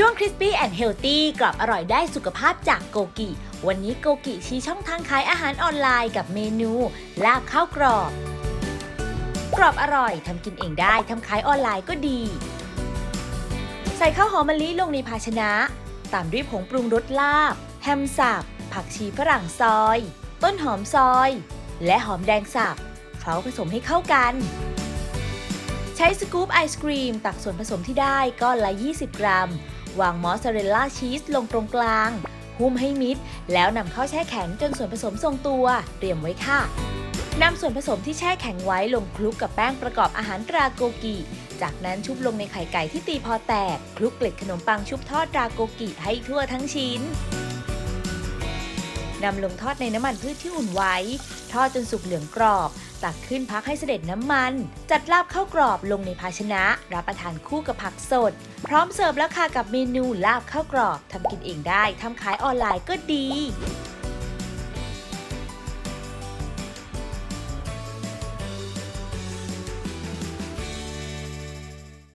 ช่วง Crispy and Healthy กรอบอร่อยได้สุขภาพจากโกกิ วันนี้โกกิชี้ช่องทางขายอาหารออนไลน์กับเมนูลาบข้าวกรอบ กรอบอร่อยทำกินเองได้ทำขายออนไลน์ก็ดี ใส่ข้าวหอมมะลิลงในภาชนะ ตามด้วยผงปรุงรสลาบ แฮมสับ ผักชีฝรั่งซอย ต้นหอมซอย และหอมแดงสับเคล้าผสมให้เข้ากัน ใช้สกู๊ปไอศครีม ตักส่วนผสมที่ได้ก้อนละ 20 กรัม วางมอสซาเรลล่าชีสลงตรงกลาง หุ้มให้มิด แล้วนำเข้าแช่แข็งจนส่วนผสมทรงตัว เตรียมไว้ค่ะนำส่วนผสมที่แช่แข็งไว้ลงคลุกกับแป้งประกอบอาหารตราโกกิ จากนั้นชุบลงในไข่ไก่ที่ตีพอแตก คลุกเกล็ดขนมปังชุบทอดตราโกกิให้ทั่วทั้งชิ้น นำลงทอดในน้ำมันพืชที่อุ่นไว้ ทอดจนสุกเหลืองกรอบ ตักขึ้นพักให้เสด็จน้ำมัน จัดลาบข้าวกรอบลงในภาชนะ รับประทานคู่กับผักสด พร้อมเสิร์ฟแล้วค่ะกับเมนูลาบข้าวกรอบทำกินเองได้ทำขายออนไลน์ก็ดี